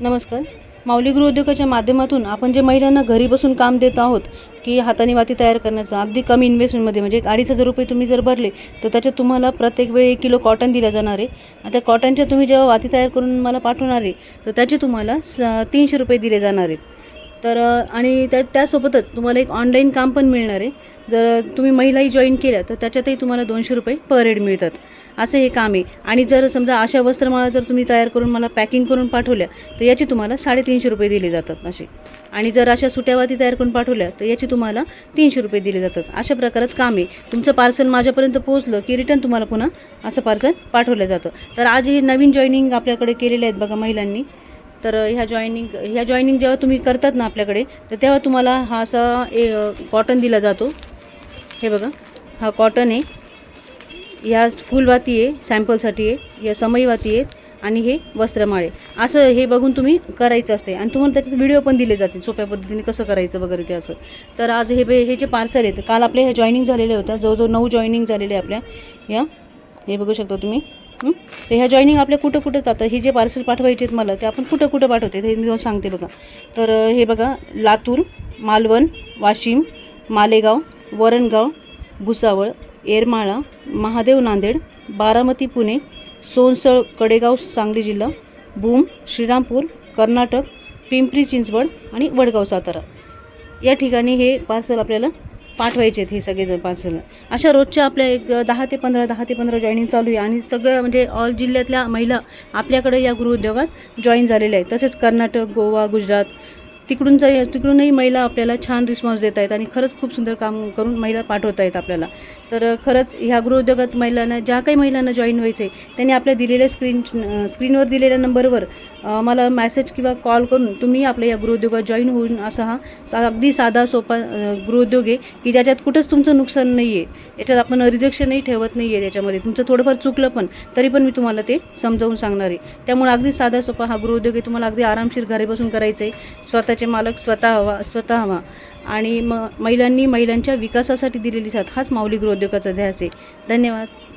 नमस्कार. माऊली गृहउद्योगाच्या माध्यमातून आपण जे महिलांना घरी बसून काम देत आहोत की हाताने वाती तयार करण्याचं अगदी कमी इन्व्हेस्टमेंटमध्ये म्हणजे एक अडीच हजार रुपये तुम्ही जर भरले तर त्याच्यात तुम्हाला प्रत्येक वेळी एक किलो कॉटन दिलं जाणार आहे. आणि त्या कॉटनच्या तुम्ही जेव्हा वाती तयार करून मला पाठवणार आहे तर त्याचे तुम्हाला स तीनशे रुपये दिले जाणार आहेत. तर आणि त्या त्यासोबतच तुम्हाला एक ऑनलाईन काम पण मिळणार आहे. जर तुम्ही महिलाही जॉईन केल्या तर त्याच्यातही तुम्हाला दोनशे रुपये पर हेड मिळतात. असं हे काम आहे. आणि जर समजा अशा वस्त्रमाळा जर तुम्ही तयार करून मला पॅकिंग करून पाठवल्या तर याची तुम्हाला साडेतीनशे रुपये दिले जातात असे. आणि जर अशा सुट्यावाती तयार करून पाठवल्या तर याची तुम्हाला तीनशे रुपये दिले जातात. अशा प्रकारात काम आहे. तुमचं पार्सल माझ्यापर्यंत पोहोचलं की रिटर्न तुम्हाला पुन्हा असं पार्सल पाठवलं जातं. तर आज हे नवीन जॉईनिंग आपल्याकडे केलेले आहेत बघा महिलांनी. तर ह्या जॉईनिंग ह्या जॉईनिंग जेव्हा तुम्ही करतात ना आपल्याकडे तर तेव्हा तुम्हाला हा असा ए कॉटन दिला जातो. हे बघा हा कॉटन आहे. या फुलवाती आहे सॅम्पलसाठी आहे. या समईवाती आहेत आणि हे वस्त्रमाळे असं हे बघून तुम्ही करायचं असते आणि तुम्हाला त्याच्यात व्हिडिओ पण दिले जातील सोप्या पद्धतीने कसं करायचं वगैरे ते असं. तर आज हे बे हे जे पार्सल आहेत काल आपल्या ह्या जॉईनिंग झालेल्या होत्या. जवळजवळ नऊ जॉईनिंग झालेले आपल्या. या हे बघू शकता तुम्ही. तर ह्या जॉईनिंग आपल्या कुठं कुठं जातं? हे जे पार्सल पाठवायचे आहेत मला ते आपण कुठं कुठं पाठवते? हे मी सांगते बघा. तर हे बघा लातूर मालवण वाशिम मालेगाव वरणगाव भुसावळ येरमाळा महादेव नांदेड बारामती पुणे सोनसळ कडेगाव सांगली जिल्हा भूम श्रीरामपूर कर्नाटक पिंपरी चिंचवड आणि वडगाव सातारा. या ठिकाणी हे पार्सल आपल्याला पाठवायचे आहेत हे सगळेजण पार्सल अशा रोजच्या आपल्या एक दहा ते पंधरा दहा ते पंधरा जॉईनिंग चालू आहे आणि सगळं म्हणजे ऑल जिल्ह्यातल्या महिला आपल्याकडे या गृहउद्योगात जॉईन झालेल्या आहेत. तसेच कर्नाटक गोवा गुजरात तिकडून जा तिकडूनही महिला आपल्याला छान रिस्पॉन्स देत आहेत आणि खरंच खूप सुंदर काम करून महिला पाठवत आहेत आपल्याला. तर खरंच ह्या गृहउद्योगात महिलांना ज्या काही महिलांना जॉईन व्हायचं आहे त्यांनी आपल्या दिलेल्या स्क्रीन स्क्रीनवर दिलेल्या नंबरवर मला मॅसेज किंवा कॉल करून तुम्ही आपल्या या गृहउद्योगात जॉईन होऊन असा हा सा- अगदी साधा सोपा गृहउद्योग आहे की ज्याच्यात कुठंच तुमचं नुकसान नाही आहे याच्यात आपण रिजेक्शनही ठेवत नाही आहे त्याच्यामध्ये. तुमचं थोडंफार चुकलं पण तरी पण मी तुम्हाला ते समजावून सांगणार आहे. त्यामुळे अगदी साधा सोपा हा गृहउद्योग आहे. तुम्हाला अगदी आरामशीर घरी बसून करायचं आहे स्वतः स्वतःचे मालक स्वतः हवा स्वतः हवा. आणि म महिलांनी महिलांच्या विकासासाठी दिलेली साथ हाच माऊली गृहोद्योगाचा ध्यास आहे धन्यवाद.